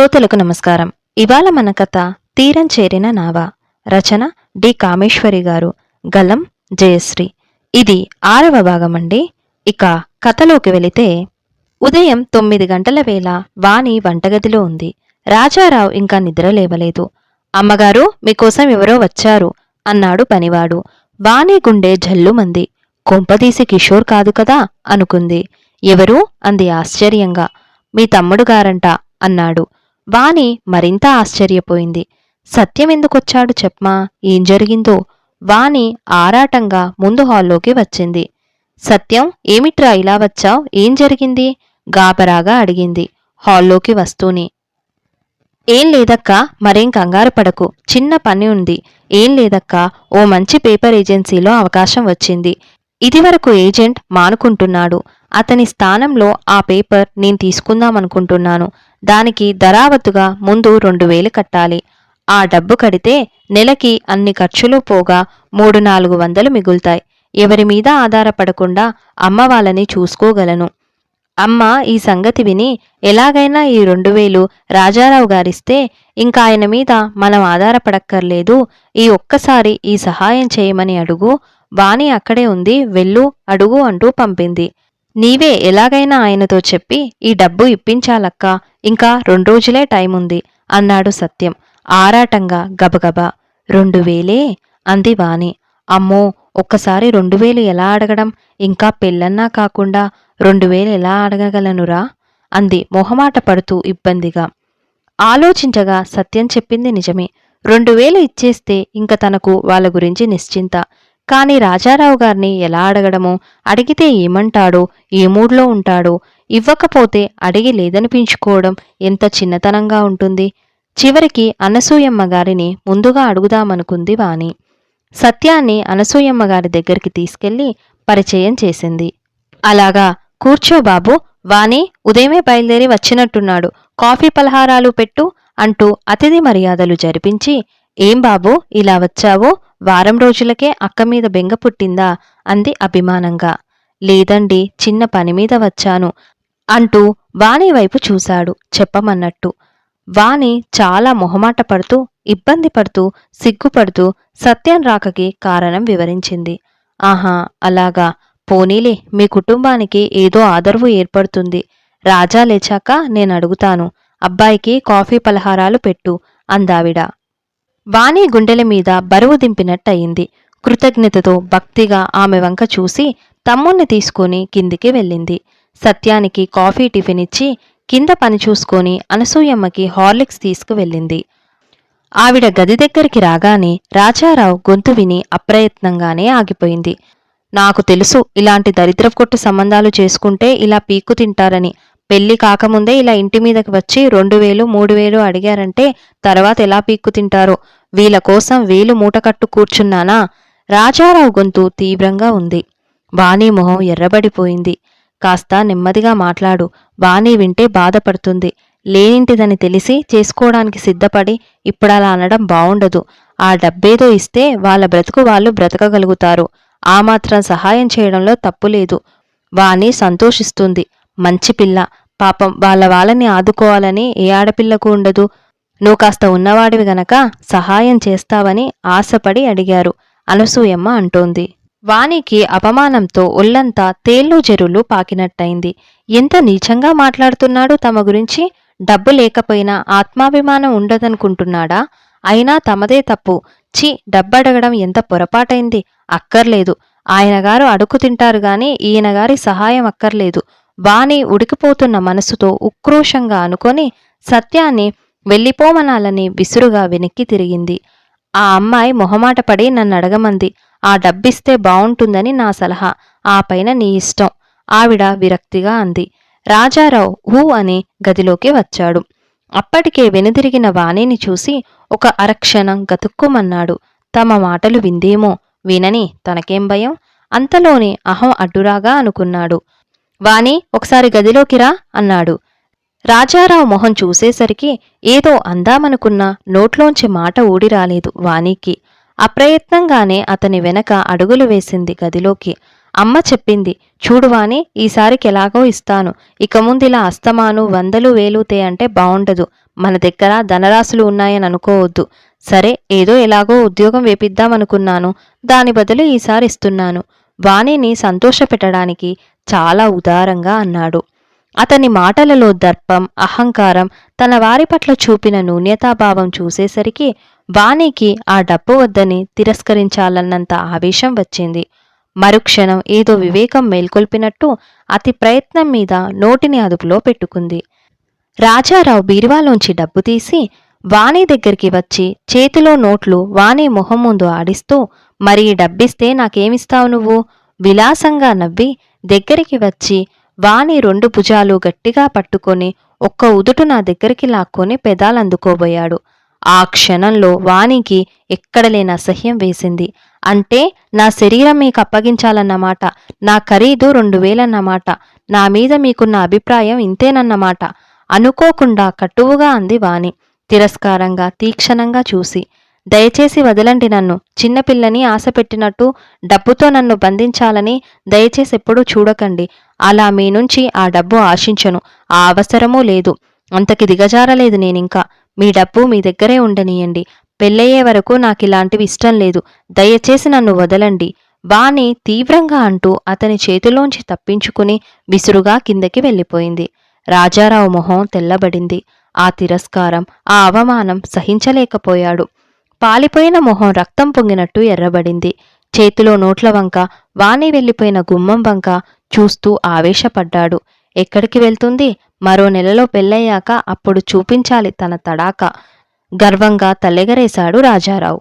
శ్రోతలకు నమస్కారం. ఇవాళ మన కథ తీరం చేరిన నావ. రచన డి కామేశ్వరి గారు. గలం జయశ్రీ. ఇది ఆరవ భాగం అండి ఇక కథలోకి వెళితే ఉదయం తొమ్మిది గంటల వేళ వాణి వంటగదిలో ఉంది. రాజారావు ఇంకా నిద్ర లేవలేదు. అమ్మగారు మీకోసం ఎవరో వచ్చారు అన్నాడు పనివాడు. వాణి గుండె జల్లుమంది. కొంపదీసి కిషోర్ కాదు కదా అనుకుంది. ఎవరు? అంది ఆశ్చర్యంగా. మీ తమ్ముడు గారంట అన్నాడు. వాణి మరింత ఆశ్చర్యపోయింది. సత్యం ఎందుకొచ్చాడు చెప్పమా ఏం జరిగిందో? వాణి ఆరాటంగా ముందు హాల్లోకి వచ్చింది. సత్యం ఏమిట్రా ఇలా వచ్చావ్? ఏం జరిగింది? గాబరాగా అడిగింది హాల్లోకి వస్తూని. ఏం లేదక్కా మరేం కంగారు పడకు. చిన్న పని ఉంది. ఏం లేదక్కా ఓ మంచి పేపర్ ఏజెన్సీలో అవకాశం వచ్చింది. ఇదివరకు ఏజెంట్ మానుకుంటున్నాడు. అతని స్థానంలో ఆ పేపర్ నేను తీసుకుందామనుకుంటున్నాను. దానికి ధరావతుగా ముందు రెండు వేలు కట్టాలి. ఆ డబ్బు కడితే నెలకి అన్ని ఖర్చులు పోగా మూడు నాలుగు వందలు మిగులుతాయి. ఎవరి మీద ఆధారపడకుండా అమ్మ వాళ్ళని చూసుకోగలను. అమ్మ ఈ సంగతి విని ఎలాగైనా ఈ రెండు వేలు రాజారావు గారిస్తే ఇంకా ఆయన మీద మనం ఆధారపడక్కర్లేదు. ఈ ఒక్కసారి ఈ సహాయం చేయమని అడుగు. వాణి అక్కడే ఉంది వెళ్ళు అడుగు అంటూ పంపింది. నీవే ఎలాగైనా ఆయనతో చెప్పి ఈ డబ్బు ఇప్పించాలక్కా ఇంకా రెండు రోజులే టైం ఉంది అన్నాడు సత్యం ఆరాటంగా గబగబా. రెండు వేలే? అంది వాణి. అమ్మో ఒక్కసారి రెండు వేలు ఎలా అడగడం? ఇంకా పెళ్ళన్నా కాకుండా రెండు వేలు ఎలా అడగగలనురా? అంది మొహమాట పడుతూ ఇబ్బందిగా. ఆలోచించగా సత్యం చెప్పింది నిజమే. రెండు వేలు ఇచ్చేస్తే ఇంక తనకు వాళ్ళ గురించి నిశ్చింత. కాని రాజారావు గారిని ఎలా అడగడమో? అడిగితే ఏమంటాడో? ఏ మూడ్లో ఉంటాడో? ఇవ్వకపోతే అడిగి లేదనిపించుకోవడం ఎంత చిన్నతనంగా ఉంటుంది? చివరికి అనసూయమ్మ గారిని ముందుగా అడుగుదామనుకుంది వాణి. సత్యాన్ని అనసూయమ్మ గారి దగ్గరికి తీసుకెళ్ళి పరిచయం చేసింది. అలాగా? కూర్చో బాబు. వాణి ఉదయమే బయలుదేరి వచ్చినట్టున్నాడు. కాఫీ పలహారాలు పెట్టు అంటూ అతిథి మర్యాదలు జరిపించి ఏం బాబు ఇలా వచ్చావో? వారం రోజులకే అక్క మీద బెంగ పుట్టిందా? అంది అభిమానంగా. లేదండి చిన్న పని మీద వచ్చాను అంటూ వాణి వైపు చూశాడు చెప్పమన్నట్టు. వాణి చాలా మొహమాట పడుతూ ఇబ్బంది పడుతూ సిగ్గుపడుతూ సత్యం రాకకి కారణం వివరించింది. ఆహా అలాగా. పోనీలే మీ కుటుంబానికి ఏదో ఆదరవు ఏర్పడుతుంది. రాజా లేచాక నేను అడుగుతాను అబ్బాయికి కాఫీ పలహారాలు పెట్టు అందావిడ. వాణి గుండెల మీద బరువు దింపినట్టయింది. కృతజ్ఞతతో భక్తిగా ఆమె వంక చూసి తమ్ముణ్ణి తీసుకుని కిందికి వెళ్ళింది. సత్యానికి కాఫీ టిఫిన్ ఇచ్చి కింద పని చూసుకొని అనసూయమ్మకి హార్లిక్స్ తీసుకువెళ్ళింది. ఆవిడ గది దగ్గరికి రాగానే రాజారావు గొంతు విని అప్రయత్నంగానే ఆగిపోయింది. నాకు తెలుసు ఇలాంటి దరిద్రపు కొట్టు సంబంధాలు చేసుకుంటే ఇలా పీక్కు తింటారని. పెళ్ళి కాకముందే ఇలా ఇంటి మీదకి వచ్చి రెండు వేలు మూడు వేలు అడిగారంటే తర్వాత ఎలా పీక్కు తింటారో? వీళ్ళ కోసం వేలు మూటకట్టు కూర్చున్నానా? రాజారావు గొంతు తీవ్రంగా ఉంది. వాణి మొహం ఎర్రబడిపోయింది. కాస్త నెమ్మదిగా మాట్లాడు. వాణి వింటే బాధపడుతుంది. లేనింటిదని తెలిసి చేసుకోవడానికి సిద్ధపడి ఇప్పుడలా అనడం బావుండదు. ఆ డబ్బేదో ఇస్తే వాళ్ళ బ్రతుకు వాళ్ళు బ్రతకగలుగుతారు. ఆ మాత్రం సహాయం చేయడంలో తప్పులేదు వాణి సంతోషిస్తుంది. మంచి పిల్ల. పాపం వాళ్ళ వాళ్ళని ఆదుకోవాలని ఏ ఆడపిల్లకు ఉండదు. నువ్వు కాస్త ఉన్నవాడివి గనక సహాయం చేస్తావని ఆశపడి అడిగారు. అనసూయమ్మ అంటోంది. వాణికి అపమానంతో ఒళ్ళంతా తేళ్ళు చెరువులు పాకినట్టయింది. ఎంత నీచంగా మాట్లాడుతున్నాడు తమ గురించి? డబ్బు లేకపోయినా ఆత్మాభిమానం ఉండదనుకుంటున్నాడా? అయినా తమదే తప్పు. చి డబ్బడగడం ఎంత పొరపాటైంది? అక్కర్లేదు. ఆయనగారు అడుగు తింటారు గాని ఈయనగారి సహాయం అక్కర్లేదు. వాణి ఉడికిపోతున్న మనసుతో ఉక్రోషంగా అనుకొని సత్యాన్ని వెళ్ళిపోమనాలని విసురుగా వెనక్కి తిరిగింది. ఆ అమ్మాయి మొహమాటపడి నన్ను అడగమంది. ఆ డబ్బిస్తే బావుంటుందని నా సలహా. ఆ పైన నీ ఇష్టం. ఆవిడ విరక్తిగా అంది. రాజారావు హూ అని గదిలోకి వచ్చాడు. అప్పటికే వెనుదిరిగిన వాణిని చూసి ఒక అరక్షణం గతుక్కుమన్నాడు. తమ మాటలు విందేమో? వినని తనకేం భయం? అంతలోనే అహం అడ్డురాగా అనుకున్నాడు. వాణి ఒకసారి గదిలోకి రా అన్నాడు. రాజారావు మొహం చూసేసరికి ఏదో అందామనుకున్న నోట్లోంచి మాట ఊడి రాలేదు వాణికి. అప్రయత్నంగానే అతని వెనక అడుగులు వేసింది గదిలోకి. అమ్మ చెప్పింది చూడు వాణి ఈసారికి ఎలాగో ఇస్తాను. ఇక ముందు ఇలా అస్తమాను వందలు వేలుతే అంటే బావుండదు. మన దగ్గర ధనరాశులు ఉన్నాయని అనుకోవద్దు. సరే ఏదో ఎలాగో ఉద్యోగం వేపిద్దామనుకున్నాను. దాని బదులు ఈసారి ఇస్తున్నాను. వాణిని సంతోషపెట్టడానికి చాలా ఉదారంగా అన్నాడు. అతని మాటలలో దర్పం అహంకారం తన వారి పట్ల చూపిన నూన్యతాభావం చూసేసరికి వాణికి ఆ డబ్బు వద్దని తిరస్కరించాలన్నంత ఆవేశం వచ్చింది. మరుక్షణం ఏదో వివేకం మేల్కొల్పినట్టు అతి ప్రయత్నం మీద నోటిని అదుపులో పెట్టుకుంది. రాజారావు బీరువాలోంచి డబ్బు తీసి వాణి దగ్గరికి వచ్చి చేతిలో నోట్లు వాణి మొహం ముందు ఆడిస్తూ మరి డబ్బిస్తే నాకేమిస్తావు నువ్వు? విలాసంగా నవ్వి దగ్గరికి వచ్చి వాణి రెండు భుజాలు గట్టిగా పట్టుకొని ఒక్క ఉదుటు నా దగ్గరికి లాక్కొని పెదాలందుకోబోయాడు ఆ క్షణంలో వాణికి ఎక్కడలేని అసహ్యం వేసింది. అంటే నా శరీరం మీకు అప్పగించాలన్నమాట నా ఖరీదు రెండు వేలన్నమాట నా మీద మీకున్న అభిప్రాయం ఇంతేనన్నమాట అనుకోకుండా కటువుగా అంది వాణి తిరస్కారంగా తీక్షణంగా చూసి. దయచేసి వదలండి నన్ను. చిన్నపిల్లని ఆశ పెట్టినట్టు డబ్బుతో నన్ను బంధించాలని దయచేసి ఎప్పుడూ చూడకండి. అలా మీ నుంచి ఆ డబ్బు ఆశించను. ఆ అవసరమూ లేదు. అంతకి దిగజారలేదు నేనింకా. మీ డబ్బు మీ దగ్గరే ఉండనీయండి. పెళ్ళయ్యే వరకు నాకు ఇలాంటివి ఇష్టం లేదు. దయచేసి నన్ను వదలండి. వాణి తీవ్రంగా అంటూ అతని చేతిలోంచి తప్పించుకుని విసురుగా కిందకి వెళ్ళిపోయింది. రాజారావు మొహం తెల్లబడింది. ఆ తిరస్కారం ఆ అవమానం సహించలేకపోయాడు. పాలిపోయిన మొహం రక్తం పొంగినట్టు ఎర్రబడింది. చేతిలో నోట్ల వంక వాణి వెళ్ళిపోయిన గుమ్మం వంక చూస్తూ ఆవేశపడ్డాడు. ఎక్కడికి వెళ్తుంది? మరో నెలలో పెళ్ళయ్యాక అప్పుడు చూపించాలి తన తడాక. గర్వంగా తలెగరేశాడు రాజారావు.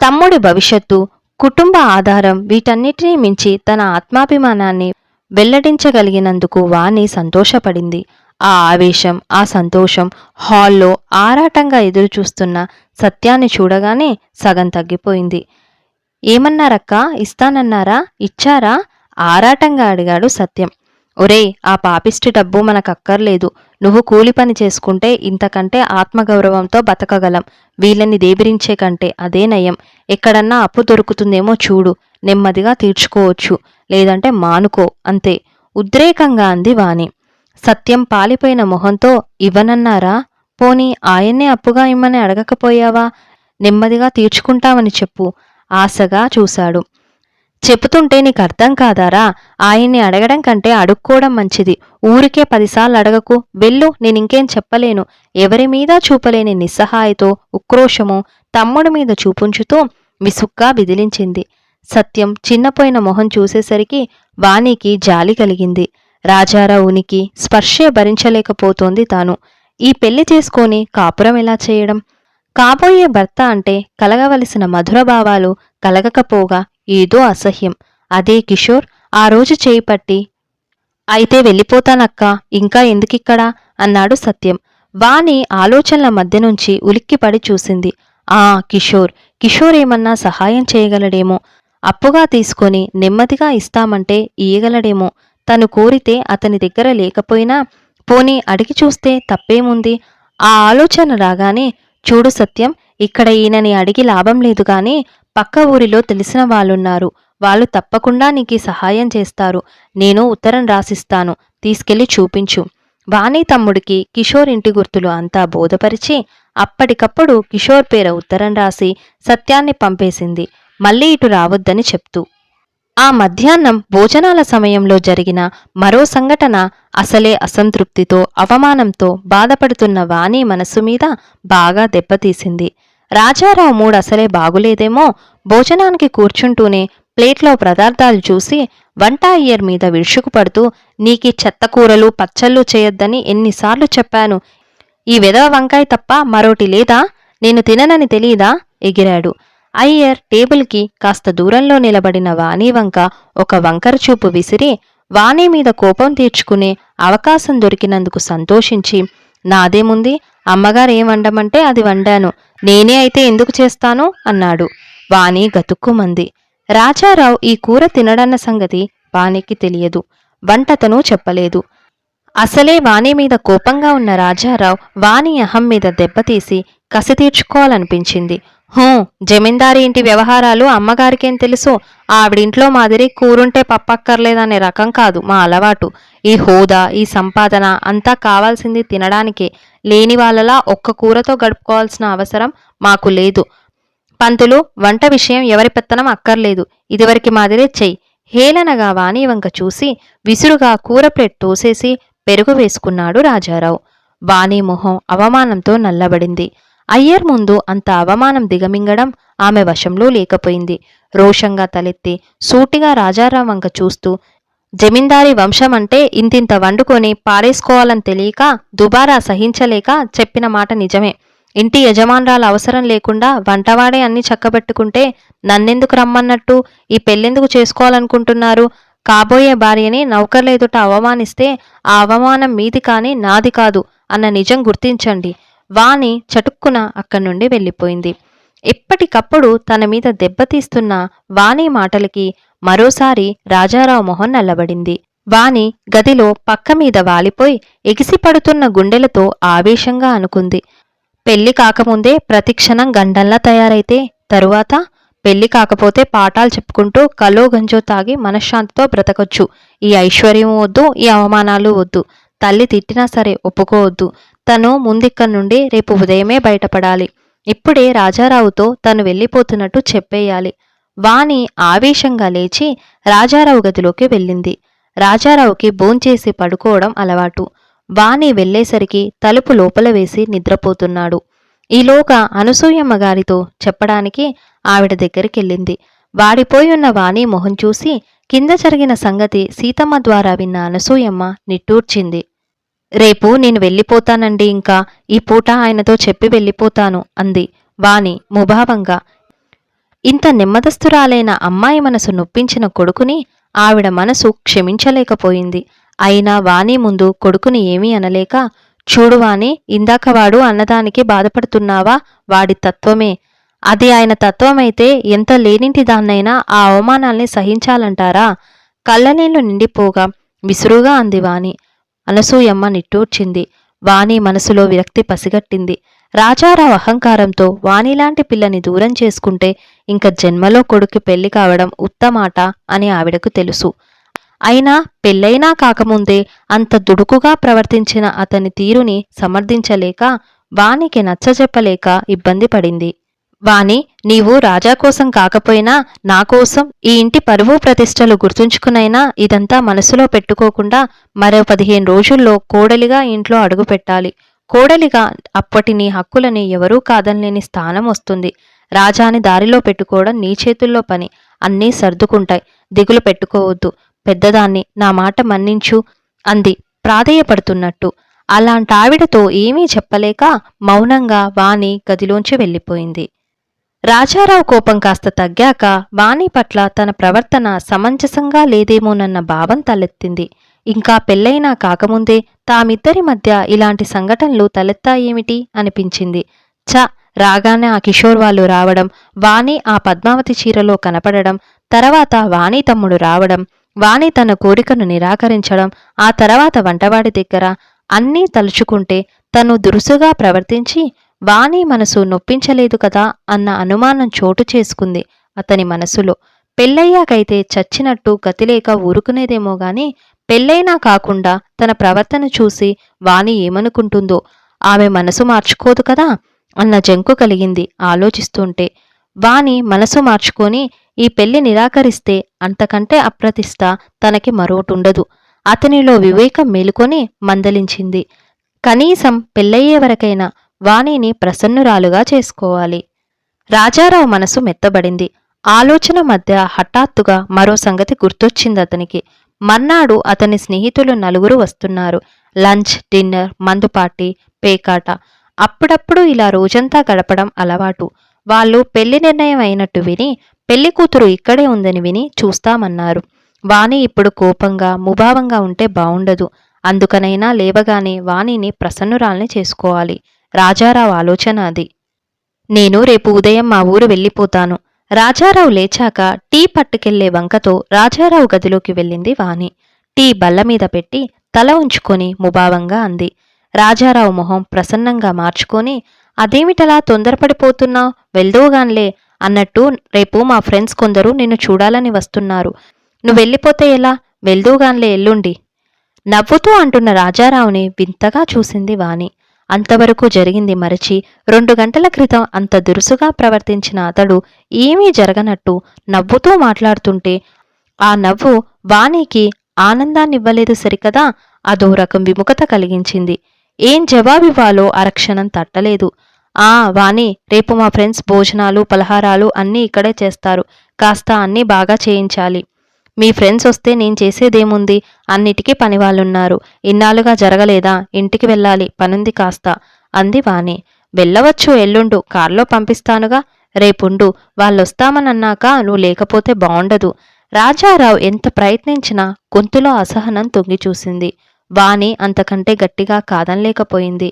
తమ్ముడి భవిష్యత్తు కుటుంబ ఆధారం వీటన్నిటినీ మించి తన ఆత్మాభిమానాన్ని వెల్లడించగలిగినందుకు వాణి సంతోషపడింది. ఆ ఆవేశం ఆ సంతోషం హాల్లో ఆరాటంగా ఎదురుచూస్తున్న సత్యాన్ని చూడగానే సగం తగ్గిపోయింది. ఏమన్నారక్కా? ఇస్తానన్నారా? ఇచ్చారా? ఆరాటంగా అడిగాడు సత్యం. ఒరేయ్ ఆ పాపిష్టి డబ్బు మనకక్కర్లేదు. నువ్వు కూలి పని చేసుకుంటే ఇంతకంటే ఆత్మగౌరవంతో బతకగలం. వీళ్ళని దేబిరించే కంటే అదే నయం. ఎక్కడన్నా అప్పు దొరుకుతుందేమో చూడు. నెమ్మదిగా తీర్చుకోవచ్చు. లేదంటే మానుకో. అంతే. ఉద్రేకంగా అంది వాణి. సత్యం పాలిపోయిన మొహంతో ఇవ్వనన్నారా? పోనీ ఆయన్నే అప్పుగా ఇమ్మని అడగకపోయావా? నెమ్మదిగా తీర్చుకుంటామని చెప్పు ఆశగా చూశాడు. చెబుతుంటే నీకు అర్థం కాదారా? ఆయన్ని అడగడం కంటే అడుక్కోవడం మంచిది. ఊరికే పదిసార్లు అడగకు. వెళ్ళు నేనింకేం చెప్పలేను. ఎవరి మీద చూపలేని నిస్సహాయతో ఉక్రోషము తమ్ముడి మీద చూపుంచుతూ విసుగ్గా విదిలించింది సత్యం చిన్నపోయిన మొహం చూసేసరికి వాణికి జాలి కలిగింది. రాజారావు ఉనికి స్పర్శే భరించలేకపోతోంది తాను. ఈ పెళ్ళి చేసుకొని కాపురం ఎలా చేయడం? కాబోయే భర్త అంటే కలగవలసిన మధుర భావాలు కలగకపోగా ఏదో అసహ్యం. అదే కిషోర్ ఆ రోజు చేయి పట్టి అయితే వెళ్ళిపోతానక్కా ఇంకా ఎందుకిక్కడా? అన్నాడు సత్యం. వాణి ఆలోచనల మధ్య నుంచి ఉలిక్కిపడి చూసింది. ఆ కిషోర్ కిషోర్ ఏమన్నా సహాయం చేయగలడేమో. అప్పుగా తీసుకొని నెమ్మదిగా ఇస్తామంటే ఇయ్యగలడేమో. తను కోరితే అతని దగ్గర లేకపోయినా పోనీ అడిగి చూస్తే తప్పేముంది? ఆ ఆలోచన రాగానే చూడు సత్యం ఇక్కడ ఈయనని అడిగి లాభం లేదు గాని పక్క ఊరిలో తెలిసిన వాళ్ళున్నారు. వాళ్ళు తప్పకుండా నీకు సహాయం చేస్తారు. నేను ఉత్తరం రాసిస్తాను. తీసుకెళ్ళి చూపించు. వాణి తమ్ముడికి కిషోర్ ఇంటి గుర్తులు అంతా బోధపరిచి అప్పటికప్పుడు కిషోర్ పేర ఉత్తరం రాసి సత్యాన్ని పంపేసింది. మళ్ళీ ఇటు రావద్దని చెప్తూ ఆ మధ్యాహ్నం భోజనాల సమయంలో జరిగిన మరో సంఘటన అసలే అసంతృప్తితో అవమానంతో బాధపడుతున్న వాణి మనసు మీద బాగా దెబ్బతీసింది. రాజారావు మూడు అసలే బాగులేదేమో. భోజనానికి కూర్చుంటూనే ప్లేట్లో పదార్థాలు చూసి వంట అయ్యర్ మీద విరుచుకుపడుతూ నీకి చెత్త కూరలు పచ్చళ్ళు చేయొద్దని ఎన్నిసార్లు చెప్పాను. ఈ వెధవ వంకాయ తప్ప మరోటి లేదా? నేను తిననని తెలీదా? ఎగిరాడు. అయ్యర్ టేబుల్కి కాస్త దూరంలో నిలబడిన వాణి వంక ఒక వంకర చూపు విసిరి వాణి మీద కోపం తీర్చుకునే అవకాశం దొరికినందుకు సంతోషించి నాదేముంది? అమ్మగారు ఏం వండమంటే అది వండాను. నేనే అయితే ఎందుకు చేస్తాను? అన్నాడు. వాణి గతుక్కుమంది. రాజారావు ఈ కూర తినడన్న సంగతి వాణికి తెలియదు. వంటతను చెప్పలేదు. అసలే వాణి మీద కోపంగా ఉన్న రాజారావు వాణి అహం మీద దెబ్బతీసి కసి తీర్చుకోవాలనిపించింది. హూ జమీందారి ఇంటి వ్యవహారాలు అమ్మగారికేం తెలుసు? ఆవిడింట్లో మాదిరి కూరుంటే పప్పక్కర్లేదనే రకం కాదు మా అలవాటు. ఈ హోదా ఈ సంపాదన అంతా కావాల్సింది తినడానికే. లేని వాళ్ళలా ఒక్క కూరతో గడుపుకోవాల్సిన అవసరం మాకు లేదు. పంతులు వంట విషయం ఎవరి పెత్తనం అక్కర్లేదు. ఇదివరకు మాదిరే చెయ్యి. హేళనగా వాణి వంక చూసి విసురుగా కూర ప్లేట్ తోసేసి పెరుగు వేసుకున్నాడు రాజారావు. వాణి మొహం అవమానంతో నల్లబడింది. అయ్యర్ ముందు అంత అవమానం దిగమింగడం ఆమె వశంలో లేకపోయింది. రోషంగా తలెత్తి సూటిగా రాజారాం వంక చూస్తూ జమీందారీ వంశం అంటే ఇంతింత వండుకొని పారేసుకోవాలని తెలియక దుబారా సహించలేక చెప్పిన మాట నిజమే. ఇంటి యజమానురాల అవసరం లేకుండా వంటవాడే అన్ని చక్కబెట్టుకుంటే నన్నెందుకు రమ్మన్నట్టు? ఈ పెళ్ళెందుకు చేసుకోవాలనుకుంటున్నారు? కాబోయే భార్యని నౌకర్లేదుట అవమానిస్తే ఆ అవమానం మీది కానీ నాది కాదు అన్న నిజం గుర్తించండి. వాణి చటుక్కున అక్కడి నుండి వెళ్ళిపోయింది. ఎప్పటికప్పుడు తన మీద దెబ్బతీస్తున్న వాణి మాటలకి మరోసారి రాజారావు మొహం నల్లబడింది. వాణి గదిలో పక్క మీద వాలిపోయి ఎగిసిపడుతున్న గుండెలతో ఆవేశంగా అనుకుంది. పెళ్ళి కాకముందే ప్రతిక్షణం గండంలా తయారైతే తరువాత పెళ్ళి కాకపోతే పాఠాలు చెప్పుకుంటూ కలో గంజో తాగి మనశ్శాంతితో బ్రతకొచ్చు. ఈ ఐశ్వర్యం వద్దు ఈ అవమానాలు వద్దు. తల్లి తిట్టినా సరే ఒప్పుకోవద్దు. తను ముందిక్కడి నుండి రేపు ఉదయమే బయటపడాలి. ఇప్పుడే రాజారావుతో తను వెళ్ళిపోతున్నట్టు చెప్పేయాలి. వాణి ఆవేశంగా లేచి రాజారావు గదిలోకి వెళ్ళింది. రాజారావుకి భోంచేసి పడుకోవడం అలవాటు. వాణి వెళ్ళేసరికి తలుపు లోపల వేసి నిద్రపోతున్నాడు. ఈలోగా అనసూయమ్మ గారితో చెప్పడానికి ఆవిడ దగ్గరికెళ్ళింది వాడిపోయి ఉన్న వాణి మొహం చూసి కింద జరిగిన సంగతి సీతమ్మ ద్వారా విన్న అనసూయమ్మ నిట్టూర్చింది. రేపు నేను వెళ్ళిపోతానండి ఇంకా. ఈ పూట ఆయనతో చెప్పి వెళ్ళిపోతాను అంది. వాణి ముభావంగా. ఇంత నెమ్మదస్తురాలైన అమ్మాయి మనసు నొప్పించిన కొడుకుని ఆవిడ మనసు క్షమించలేకపోయింది. అయినా వాణి ముందు కొడుకుని ఏమీ అనలేక చూడు వాణి ఇందాక వాడు అన్నదానికి బాధపడుతున్నావా? వాడి తత్వమే. అది ఆయన తత్వమైతే ఎంత లేనింటి దాన్నైనా ఆ అవమానాల్ని సహించాలంటారా? కళ్ళనీళ్ళు నిండిపోగా విసురుగా అంది వాణి. అనసూయమ్మ నిట్టూర్చింది. వాణి మనసులో విరక్తి పసిగట్టింది. రాజారావు అహంకారంతో వాణిలాంటి పిల్లని దూరం చేసుకుంటే ఇంక జన్మలో కొడుకు పెళ్ళి కావడం ఉత్తమాట అని ఆవిడకు తెలుసు. అయినా పెళ్ళైనా కాకముందే అంత దుడుకుగా ప్రవర్తించిన అతని తీరుని సమర్థించలేక వానికి నచ్చజెప్పలేక ఇబ్బంది పడింది. వాణి నీవు రాజా కోసం కాకపోయినా నా కోసం ఈ ఇంటి పరువు ప్రతిష్టలు గుర్తుంచుకునైనా ఇదంతా మనసులో పెట్టుకోకుండా మరో పదిహేను రోజుల్లో కోడలిగా ఇంట్లో అడుగుపెట్టాలి కోడలిగా అప్పటి నీ హక్కులని ఎవరూ కాదనలేని స్థానం వస్తుంది. రాజాని దారిలో పెట్టుకోవడం నీ చేతుల్లో పని. అన్నీ సర్దుకుంటాయి. దిగులు పెట్టుకోవద్దు. పెద్దదాన్ని నా మాట మన్నించు అంది ప్రాధేయపడుతున్నట్టు. అలాంటావిడతో ఏమీ చెప్పలేక మౌనంగా వాణి గదిలోంచి వెళ్ళిపోయింది. రాజారావు కోపం కాస్త తగ్గాక వాణి పట్ల తన ప్రవర్తన సమంజసంగా లేదేమోనన్న భావం తలెత్తింది. ఇంకా పెళ్ళైనా కాకముందే తామిద్దరి మధ్య ఇలాంటి సంఘటనలు తలెత్తాయేమిటి? అనిపించింది. చ రాగానే ఆ కిషోర్ వాళ్ళు రావడం వాణి ఆ పద్మావతి చీరలో కనపడడం తర్వాత వాణి తమ్ముడు రావడం వాణి తన కోరికను నిరాకరించడం ఆ తర్వాత వంటవాడి దగ్గర అన్నీ తలుచుకుంటే తను దురుసుగా ప్రవర్తించి వాణి మనసు నొప్పించలేదు కదా అన్న అనుమానం చోటు చేసుకుంది అతని మనసులో. పెళ్ళయ్యాకైతే చచ్చినట్టు గతిలేక ఊరుకునేదేమో గాని పెళ్ళైనా కాకుండా తన ప్రవర్తన చూసి వాణి ఏమనుకుంటుందో ఆమె మనసు మార్చుకోదు కదా అన్న జంకు కలిగింది ఆలోచిస్తుంటే. వాణి మనసు మార్చుకొని ఈ పెళ్ళి నిరాకరిస్తే అంతకంటే అప్రతిష్ట తనకి మరోటుండదు అతనిలో వివేకం మేలుకొని మందలించింది. కనీసం పెళ్ళయ్యే వరకైనా వాణిని ప్రసన్నురాలుగా చేసుకోవాలి. రాజారావు మనసు మెత్తబడింది. ఆలోచన మధ్య హఠాత్తుగా మరో సంగతి గుర్తొచ్చింది అతనికి. మర్నాడు అతని స్నేహితులు నలుగురు వస్తున్నారు. లంచ్ డిన్నర్ మందుపాటి పేకాట. అప్పుడప్పుడు ఇలా రోజంతా గడపడం అలవాటు. వాళ్ళు పెళ్ళి నిర్ణయం అయినట్టు విని పెళ్ళి కూతురు ఇక్కడే ఉందని విని చూస్తామన్నారు. వాణి ఇప్పుడు కోపంగా ముభావంగా ఉంటే బావుండదు. అందుకనైనా లేవగానే వాణిని ప్రసన్నురాల్ని చేసుకోవాలి. రాజారావు ఆలోచన అది. నేను రేపు ఉదయం మా ఊరు వెళ్ళిపోతాను. రాజారావు లేచాక టీ పట్టుకెళ్ళే వంకతో రాజారావు గదిలోకి వెళ్ళింది వాణి. టీ బల్ల మీద పెట్టి తల ఉంచుకొని ముభావంగా అంది. రాజారావు మొహం ప్రసన్నంగా మార్చుకొని అదేమిటలా తొందరపడిపోతున్నావు వెళ్దోగాన్లే. అన్నట్టు రేపు మా ఫ్రెండ్స్ కొందరు నిన్ను చూడాలని వస్తున్నారు. నువ్వు వెళ్ళిపోతే ఎలా? వెళ్దోగాన్లే ఎల్లుండి. నవ్వుతూ అంటున్న రాజారావుని వింతగా చూసింది వాణి. అంతవరకు జరిగింది మరచి. రెండు గంటల క్రితం అంత దురుసుగా ప్రవర్తించిన అతడు ఏమీ జరగనట్టు నవ్వుతూ మాట్లాడుతుంటే ఆ నవ్వు వాణికి ఆనందాన్నివ్వలేదు సరికదా? అదో రకం విముఖత కలిగించింది. ఏం జవాబివ్వాలో అరక్షణం తట్టలేదు. ఆ వాణి రేపు మా ఫ్రెండ్స్ భోజనాలు పలహారాలు అన్నీ ఇక్కడే చేస్తారు. కాస్త అన్నీ బాగా చేయించాలి. మీ ఫ్రెండ్స్ వస్తే నేను చేసేదేముంది? అన్నిటికీ పనివాళ్ళున్నారు. ఇన్నాళ్ళుగా జరగలేదా? ఇంటికి వెళ్ళాలి. పనుంది కాస్త. అంది వాణి. వెళ్ళవచ్చు ఎల్లుండు. కార్లో పంపిస్తానుగా? రేపుండు. వాళ్ళొస్తామనన్నాక నువ్వు లేకపోతే బావుండదు. రాజారావు ఎంత ప్రయత్నించినా గొంతులో అసహనం తొంగి చూసింది. వాణి అంతకంటే గట్టిగా కాదనలేకపోయింది.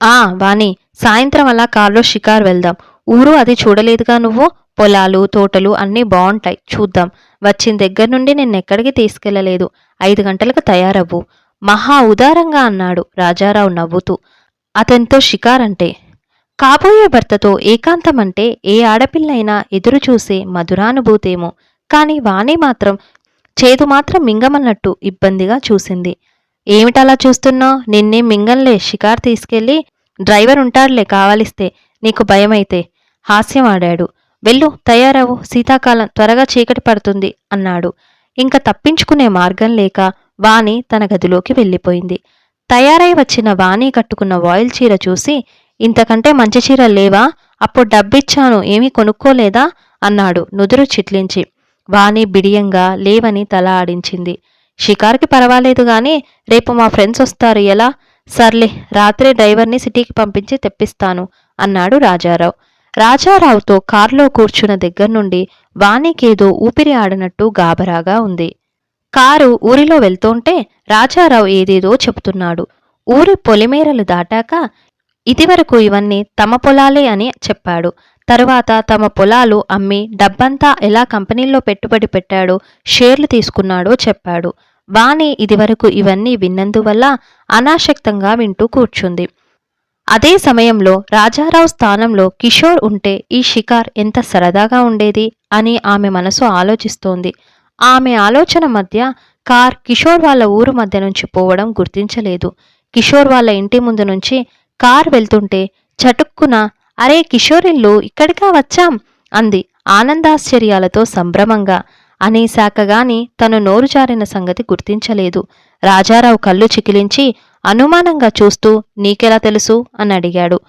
ఆ వాణి. సాయంత్రం అలా కారులో షికార్ వెళ్దాం. ఊరు అది చూడలేదుగా నువ్వు? పొలాలు తోటలు అన్నీ బావుంటాయి. చూద్దాం. వచ్చిన దగ్గర నుండి నిన్నెక్కడికి తీసుకెళ్ళలేదు. ఐదు గంటలకు తయారవ్వు. మహా ఉదారంగా అన్నాడు రాజారావు నవ్వుతూ. అతనితో షికారంటే? కాబోయే భర్తతో ఏకాంతమంటే ఏ ఆడపిల్లైనా ఎదురు చూసే మధురానుభూతేమో. కాని వాణి మాత్రం చేదు మాత్రం మింగమన్నట్టు ఇబ్బందిగా చూసింది. ఏమిటలా చూస్తున్నావు నిన్నే మింగంలే షికార్ తీసుకెళ్ళి డ్రైవర్ ఉంటాడులే కావాలిస్తే నీకు భయమైతే? హాస్యం ఆడాడు. వెళ్ళు తయారవు శీతాకాలం త్వరగా చీకటి పడుతుంది అన్నాడు. ఇంకా తప్పించుకునే మార్గం లేక వాణి తన గదిలోకి వెళ్ళిపోయింది. తయారై వచ్చిన వాణి కట్టుకున్న వాయిల్ చీర చూసి ఇంతకంటే మంచి చీర లేవా? అప్పుడు డబ్బిచ్చాను ఏమీ కొనుక్కోలేదా? అన్నాడు నుదురు చిట్లించి. వాణి బిడియంగా లేవని తల ఆడించింది. షికార్కి పర్వాలేదు గాని రేపు మా ఫ్రెండ్స్ వస్తారు ఎలా? సర్లే రాత్రే డ్రైవర్ని సిటీకి పంపించి తెప్పిస్తాను అన్నాడు రాజారావు. రాజారావుతో కారులో కూర్చున్న దగ్గర నుండి వాణికేదో ఊపిరి ఆడనట్టు గాబరాగా ఉంది. కారు ఊరిలో వెళ్తోంటే రాజారావు ఏదేదో చెబుతున్నాడు ఊరి పొలిమేరలు దాటాక ఇదివరకు ఇవన్నీ తమ పొలాలే అని చెప్పాడు. తరువాత తమ పొలాలు అమ్మి డబ్బంతా ఎలా కంపెనీల్లో పెట్టుబడి పెట్టాడో షేర్లు తీసుకున్నాడో చెప్పాడు. వాణి ఇదివరకు ఇవన్నీ విన్నందువల్ల అనాసక్తంగా వింటూ కూర్చుంది. అదే సమయంలో రాజారావు స్థానంలో కిషోర్ ఉంటే ఈ షికార్ ఎంత సరదాగా ఉండేది అని ఆమె మనసు ఆలోచిస్తోంది. ఆమె ఆలోచన మధ్య కార్ కిషోర్ వాళ్ళ ఊరు మధ్య నుంచి పోవడం గుర్తించలేదు. కిషోర్ వాళ్ళ ఇంటి ముందు నుంచి కార్ వెళ్తుంటే చటుక్కున అరే కిషోరిల్లు ఇక్కడికా వచ్చాం అంది ఆనందాశ్చర్యాలతో సంభ్రమంగా. అనేశాక గాని తను నోరు జారిన సంగతి గుర్తించలేదు. రాజారావు కళ్ళు చికిలించి అనుమానంగా చూస్తూ నీకెలా తెలుసు? అని అడిగాడు.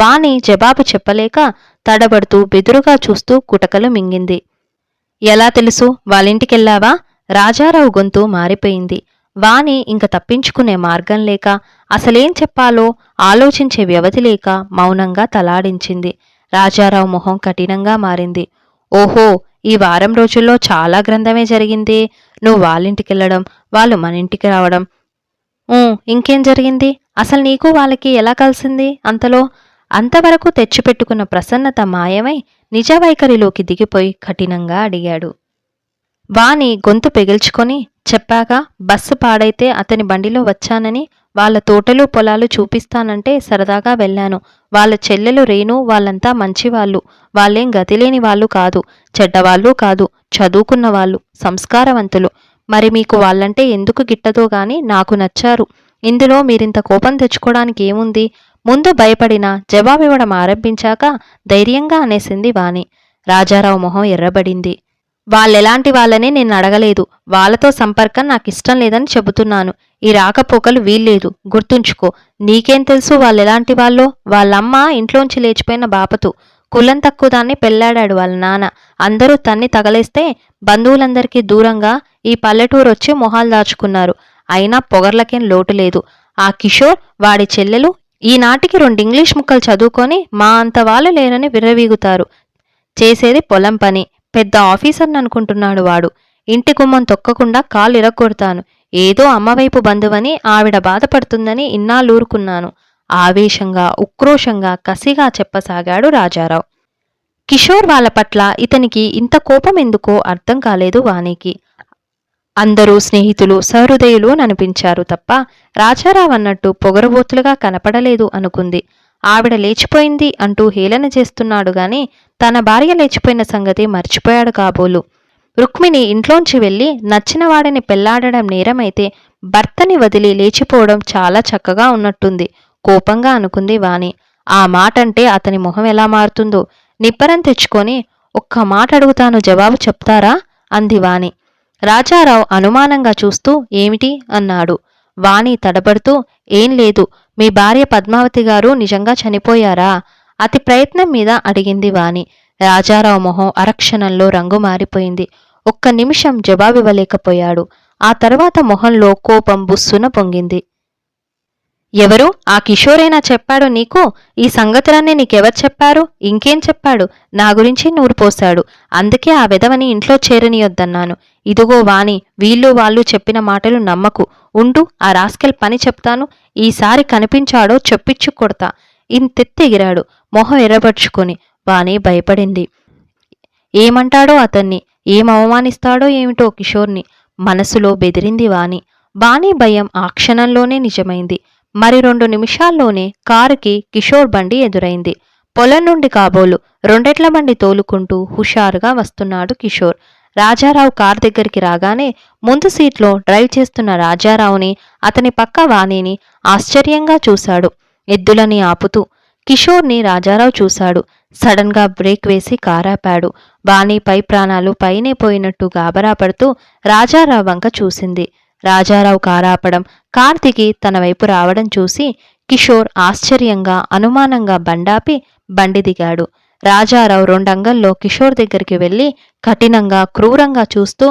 వాణి జవాబు చెప్పలేక తడబడుతూ బెదురుగా చూస్తూ కుటకలు మింగింది. ఎలా తెలుసు? వాళ్ళింటికెళ్ళావా? రాజారావు గొంతు మారిపోయింది. వాణి ఇంక తప్పించుకునే మార్గం లేక అసలేం చెప్పాలో ఆలోచించే వ్యవధి లేక మౌనంగా తలాడించింది. రాజారావు మొహం కఠినంగా మారింది. ఓహో ఈ వారం రోజుల్లో చాలా గ్రంథమే జరిగింది. నువ్వు వాళ్ళింటికెళ్ళడం వాళ్ళు మన ఇంటికి రావడం ఇంకేం జరిగింది? అసలు నీకు వాళ్ళకి ఎలా కలిసింది? అంతలో అంతవరకు తెచ్చిపెట్టుకున్న ప్రసన్నత మాయమై నిజ వైఖరిలోకి దిగిపోయి కఠినంగా అడిగాడు. వాణి గొంతు పెగిల్చుకొని చెప్పాక బస్సు పాడైతే అతని బండిలో వచ్చానని వాళ్ళ తోటలు పొలాలు చూపిస్తానంటే సరదాగా వెళ్ళాను. వాళ్ళ చెల్లెలు రేణు వాళ్ళంతా మంచివాళ్ళు. వాళ్ళేం గతిలేని వాళ్ళు కాదు. చెడ్డవాళ్ళు కాదు. చదువుకున్న వాళ్ళు సంస్కారవంతులు. మరి మీకు వాళ్ళంటే ఎందుకు గిట్టదో గాని నాకు నచ్చారు. ఇందులో మీరింత కోపం తెచ్చుకోవడానికి ఏముంది? ముందు భయపడినా జవాబివ్వడం ఆరంభించాక ధైర్యంగా అనేసింది వాణి. రాజారావు మొహం ఎర్రబడింది. వాళ్ళెలాంటి వాళ్ళని నేను అడగలేదు. వాళ్ళతో సంపర్కం నాకు ఇష్టం లేదని చెబుతున్నాను. ఈ రాకపోకలు వీల్లేదు. గుర్తుంచుకో. నీకేం తెలుసు వాళ్ళెలాంటి వాళ్ళో? వాళ్ళమ్మ ఇంట్లోంచి లేచిపోయిన బాపతు. కులం తక్కువ దాన్ని పెళ్ళాడాడు వాళ్ళ నాన్న. అందరూ తన్ని తగలేస్తే బంధువులందరికీ దూరంగా ఈ పల్లెటూరు వచ్చి మొహాలు దాచుకున్నారు. అయినా పొగర్లకేం లోటు లేదు. ఆ కిషోర్ వాడి చెల్లెలు ఈనాటికి రెండు ఇంగ్లీష్ ముక్కలు చదువుకొని మా అంత వాళ్ళు లేరని విర్రవీగుతారు. చేసేది పొలం పని. పెద్ద ఆఫీసర్ని అనుకుంటున్నాడు వాడు. ఇంటి గుమ్మం తొక్కకుండా కాలు ఇరగొడతాను. ఏదో అమ్మవైపు బంధువని ఆవిడ బాధపడుతుందని ఇన్నాళ్ళూరుకున్నాను ఆవేశంగా ఉక్రోషంగా కసిగా చెప్పసాగాడు రాజారావు. కిషోర్ వాళ్ళ పట్ల ఇతనికి ఇంత కోపం ఎందుకో అర్థం కాలేదు వాణికి. అందరూ స్నేహితులు సహృదయులు అనిపించారు తప్ప రాజారావు అన్నట్టు పొగరబోతులుగా కనపడలేదు అనుకుంది. ఆవిడ లేచిపోయింది అంటూ హేళన చేస్తున్నాడు గాని తన భార్య లేచిపోయిన సంగతి మర్చిపోయాడు కాబోలు. రుక్మిణి ఇంట్లోంచి వెళ్ళి నచ్చిన వాడిని పెళ్ళాడడం నేరమైతే భర్తని వదిలి లేచిపోవడం చాలా చక్కగా ఉన్నట్టుంది. కోపంగా అనుకుంది వాణి. ఆ మాటంటే అతని మొహం ఎలా మారుతుందో. నిప్పరం తెచ్చుకొని ఒక్క మాట అడుగుతాను జవాబు చెప్తారా? అంది వాణి. రాజారావు అనుమానంగా చూస్తూ ఏమిటి? అన్నాడు. వాణి తడబడుతూ ఏం లేదు. మీ భార్య పద్మావతి గారు నిజంగా చనిపోయారా? అతి ప్రయత్నం మీద అడిగింది వాణి. రాజారావు మొహం అరక్షణంలో రంగు మారిపోయింది. ఒక్క నిమిషం జవాబివ్వలేకపోయాడు. ఆ తర్వాత మొహంలో కోపం బుస్సున పొంగింది. ఎవరు? ఆ కిషోరేనా చెప్పాడు నీకు? ఈ సంగతులన్నీ నీకెవరు చెప్పారు? ఇంకేం చెప్పాడు? నా గురించి నూరు పోశాడు. అందుకే ఆ విధవని ఇంట్లో చేరనియొద్దన్నాను. ఇదిగో వాణి వీళ్ళు వాళ్ళు చెప్పిన మాటలు నమ్మకు. ఉండు ఆ రాస్కెల్ పని చెప్తాను. ఈసారి కనిపించాడో చెప్పిచ్చు కొడతా. ఇంతెత్తిగిరాడు మొహం ఎర్రబడుచుకుని వాణి భయపడింది. ఏమంటాడో అతన్ని? ఏం అవమానిస్తాడో ఏమిటో కిషోర్ని? మనసులో బెదిరింది వాణి. వాణి భయం ఆ క్షణంలోనే నిజమైంది. మరి రెండు నిమిషాల్లోనే కారుకి కిషోర్ బండి ఎదురైంది. పొలం నుండి కాబోలు రెండెట్ల బండి తోలుకుంటూ హుషారుగా వస్తున్నాడు కిషోర్. రాజారావు కార్ దగ్గరికి రాగానే ముందు సీట్లో డ్రైవ్ చేస్తున్న రాజారావుని అతని పక్క వాణిని ఆశ్చర్యంగా చూశాడు. ఎద్దులని ఆపుతూ కిషోర్ని రాజారావు చూశాడు. సడన్గా బ్రేక్ వేసి కారాపాడు. వాణి పై ప్రాణాలు పైనే పోయినట్టు గాబరా పడుతూ రాజారావు వంక చూసింది. రాజారావు కారాపడం. కార్తికి తన వైపు రావడం చూసి కిషోర్ ఆశ్చర్యంగా అనుమానంగా బండాపి బండి దిగాడు. రాజారావు రెండంగల్లో కిషోర్ దగ్గరికి వెళ్ళి కఠినంగా క్రూరంగా చూస్తూ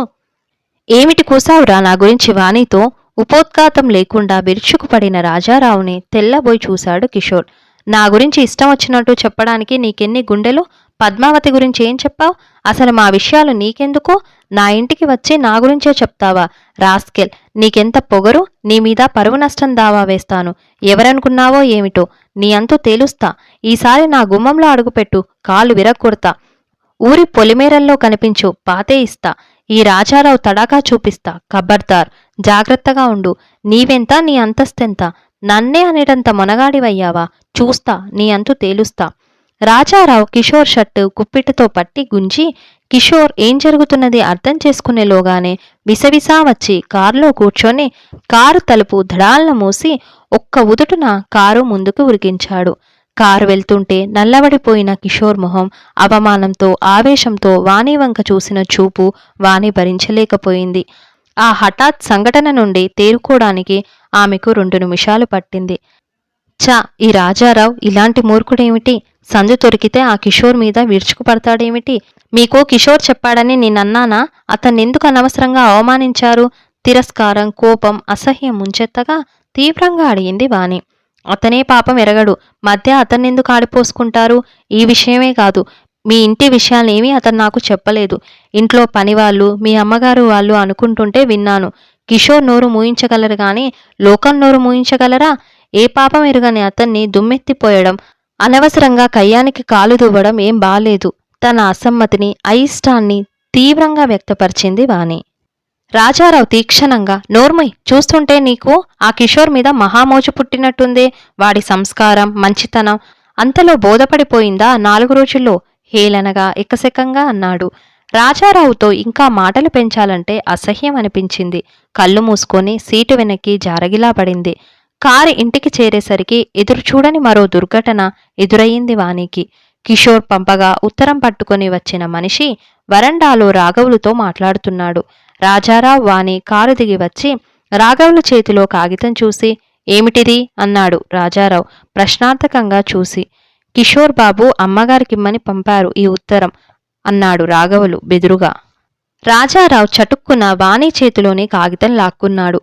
ఏమిటి కూసావురా నా గురించి వాణితో ఉపోద్ఘాతం లేకుండా విరుచుకుపడిన రాజారావుని తెల్లబోయి చూశాడు కిషోర్. నా గురించి ఇష్టం వచ్చినట్టు చెప్పడానికి నీకెన్ని గుండెలు? పద్మావతి గురించి ఏం చెప్పావు? అసలు మా విషయాలు నీకెందుకు? నా ఇంటికి వచ్చి నా గురించే చెప్తావా? రాస్కెల్ నీకెంత పొగరు? నీ మీద పరువు నష్టం దావా వేస్తాను. ఎవరనుకున్నావో ఏమిటో? నీ అంతు తేలుస్తా. ఈసారి నా గుమ్మంలో అడుగుపెట్టు. కాలు విరగొడతా ఊరి పొలిమేరల్లో కనిపించు. పాతే ఇస్తా. ఈ రాజారావు తడాకా చూపిస్తా. కబర్దార్ జాగ్రత్తగా ఉండు. నీవెంత? నీ అంతస్తెంత నన్నే అనేటంత మొనగాడివయ్యావా? చూస్తా. నీ అంతు తేలుస్తా. రాజారావు కిషోర్ షర్టు కుప్పిటితో పట్టి గుంజి కిషోర్ ఏం జరుగుతున్నది అర్థం చేసుకునేలోగానే విసవిసా వచ్చి కారులో కూర్చొని కారు తలుపు ధడాల్న మూసి ఒక్క ఉదుటున కారు ముందుకు ఉరికించాడు. కారు వెళ్తుంటే నల్లబడిపోయిన కిషోర్ మొహం అవమానంతో ఆవేశంతో వాణి వంక చూసిన చూపు వాణి భరించలేకపోయింది. ఆ హఠాత్ సంఘటన నుండి తేరుకోవడానికి ఆమెకు రెండు నిమిషాలు పట్టింది. చా ఈ రాజారావు ఇలాంటి మూర్ఖుడేమిటి? సందు దొరికితే ఆ కిషోర్ మీద విరుచుకుపడతాడేమిటి? మీకు కిషోర్ చెప్పాడని నేనన్నానా? అతన్నెందుకు అనవసరంగా అవమానించారు? తిరస్కారం కోపం అసహ్యం ముంచెత్తగా తీవ్రంగా అడిగింది వాణి. అతనే పాపం ఎరగడు. మధ్య అతన్నెందుకు ఆడిపోసుకుంటారు? ఈ విషయమే కాదు. మీ ఇంటి విషయాలేమీ అతను నాకు చెప్పలేదు. ఇంట్లో పనివాళ్ళు మీ అమ్మగారు వాళ్ళు అనుకుంటుంటే విన్నాను. కిషోర్ నోరు మూయించగలరు కానీ లోకం నోరు మూయించగలరా? ఏ పాపం ఎరుగని అతన్ని దుమ్మెత్తిపోయడం అనవసరంగా కయ్యానికి కాలు దువ్వడం ఏం బాలేదు. తన అసమ్మతిని అయిష్టాన్ని తీవ్రంగా వ్యక్తపరిచింది వాణి. రాజారావు తీక్షణంగా నోర్మయ్ చూస్తుంటే నీకు ఆ కిషోర్ మీద మహామోజు పుట్టినట్టుందే. వాడి సంస్కారం మంచితనం అంతలో బోధపడిపోయిందా? నాలుగు రోజుల్లో హేళనగా ఎక్కసెకంగా అన్నాడు. రాజారావుతో ఇంకా మాటలు పెంచాలంటే అసహ్యం అనిపించింది. కళ్ళు మూసుకొని సీటు వెనక్కి జారగిలా పడింది కారు ఇంటికి చేరేసరికి ఎదురుచూడని మరో దుర్ఘటన ఎదురయ్యింది వానికి. కిషోర్ పంపగా ఉత్తరం పట్టుకొని వచ్చిన మనిషి వరండాలో రాఘవులతో మాట్లాడుతున్నాడు. రాజారావు వాణి కారు దిగి వచ్చి రాఘవుల చేతిలో కాగితం చూసి ఏమిటిది? అన్నాడు రాజారావు ప్రశ్నార్థకంగా చూసి. కిషోర్ బాబు అమ్మగారికిమ్మని పంపారు ఈ ఉత్తరం అన్నాడు రాఘవులు బెదురుగా. రాజారావు చటుక్కున వాణి చేతిలోని కాగితం లాక్కున్నాడు.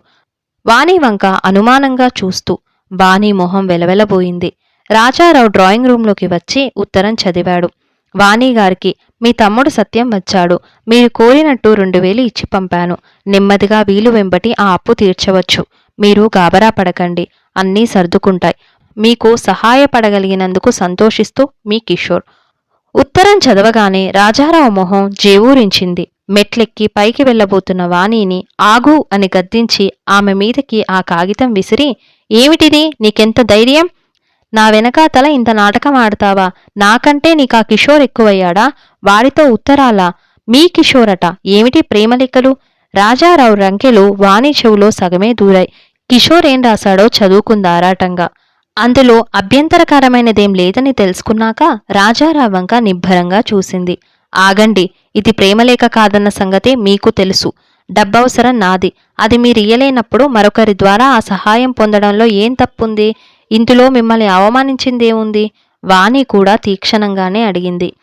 వాణి వంక అనుమానంగా చూస్తూ వాణి మొహం వెలవెలబోయింది. రాజారావు డ్రాయింగ్ రూంలోకి వచ్చి ఉత్తరం చదివాడు. వాణి గారికి మీ తమ్ముడు సత్యం వచ్చాడు. మీరు కోరినట్టు రెండు వేలు ఇచ్చి పంపాను. నెమ్మదిగా వీలు వెంబటి ఆ అప్పు తీర్చవచ్చు. మీరు గాబరా పడకండి. అన్నీ సర్దుకుంటాయి. మీకు సహాయపడగలిగినందుకు సంతోషిస్తూ మీ కిషోర్ ఉత్తరం చదవగానే రాజారావు మొహం జేవూరించింది. మెట్లెక్కి పైకి వెళ్ళబోతున్న వాణిని ఆగు అని గద్దించి ఆమె మీదకి ఆ కాగితం విసిరి ఏమిటిది? నీకెంత ధైర్యం? నా వెనకాతల ఇంత నాటకం ఆడతావా? నాకంటే నీకా కిషోర్ ఎక్కువయ్యాడా? వాడితో ఉత్తరాలా? మీ కిషోరట? ఏమిటి ప్రేమ లెక్కలు రాజారావు రంకెలు వాణి చెవులో సగమే దూరాయి. కిషోర్ ఏం రాశాడో చదువుకుందారాటంగా అందులో అభ్యంతరకరమైనదేం లేదని తెలుసుకున్నాక రాజారావంక నిబ్బరంగా చూసింది. ఆగండి ఇది ప్రేమలేఖ కాదన్న సంగతే మీకు తెలుసు. డబ్బవసరం నాది. అది మీరు ఇయ్యలేనప్పుడు మరొకరి ద్వారా ఆ సహాయం పొందడంలో ఏం తప్పుంది? ఇందులో మిమ్మల్ని అవమానించిందేముంది? వాణి కూడా తీక్షణంగానే అడిగింది.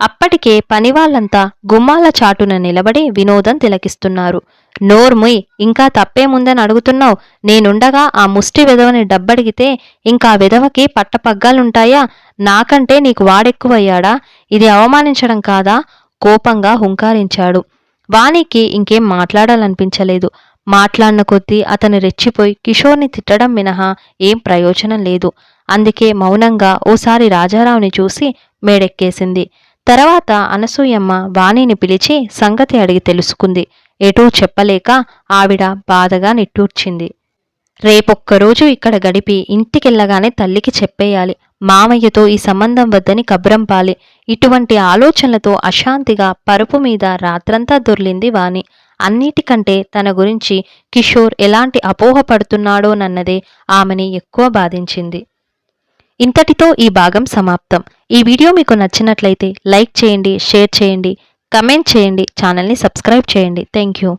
అప్పటికే పనివాళ్ళంతా గుమ్మాల చాటున నిలబడి వినోదం తిలకిస్తున్నారు. నోర్ముయ్ ఇంకా తప్పేముందని అడుగుతున్నావు? నేనుండగా ఆ ముష్టి విధవని డబ్బడిగితే ఇంకా విధవకి పట్టపగ్గాలుంటాయా? నాకంటే నీకు వాడెక్కువయ్యాడా? ఇది అవమానించడం కాదా? కోపంగా హుంకారించాడు. వానికి ఇంకేం మాట్లాడాలనిపించలేదు. మాట్లాడిన కొద్దీ అతను రెచ్చిపోయి కిషోర్ని తిట్టడం మినహా ఏం ప్రయోజనం లేదు. అందుకే మౌనంగా ఓసారి రాజారావుని చూసి మేడెక్కేసింది. తర్వాత అనసూయమ్మ వాణిని పిలిచి సంగతి అడిగి తెలుసుకుంది. ఎటూ చెప్పలేక ఆవిడ బాధగా నిట్టూర్చింది. రేపొక్కరోజు ఇక్కడ గడిపి ఇంటికెళ్ళగానే తల్లికి చెప్పేయాలి. మామయ్యతో ఈ సంబంధం వద్దని కబ్రంపాలి ఇటువంటి ఆలోచనలతో అశాంతిగా పరుపు మీద రాత్రంతా దొర్లింది వాణి. అన్నిటికంటే తన గురించి కిషోర్ ఎలాంటి అపోహ పడుతున్నాడోనన్నదే ఆమెని ఎక్కువ బాధించింది. ఇంతటితో ఈ భాగం సమాప్తం. ఈ వీడియో మీకు నచ్చినట్లయితే లైక్ చేయండి షేర్ చేయండి కమెంట్ చేయండి ఛానల్ని సబ్స్క్రైబ్ చేయండి. Thank you.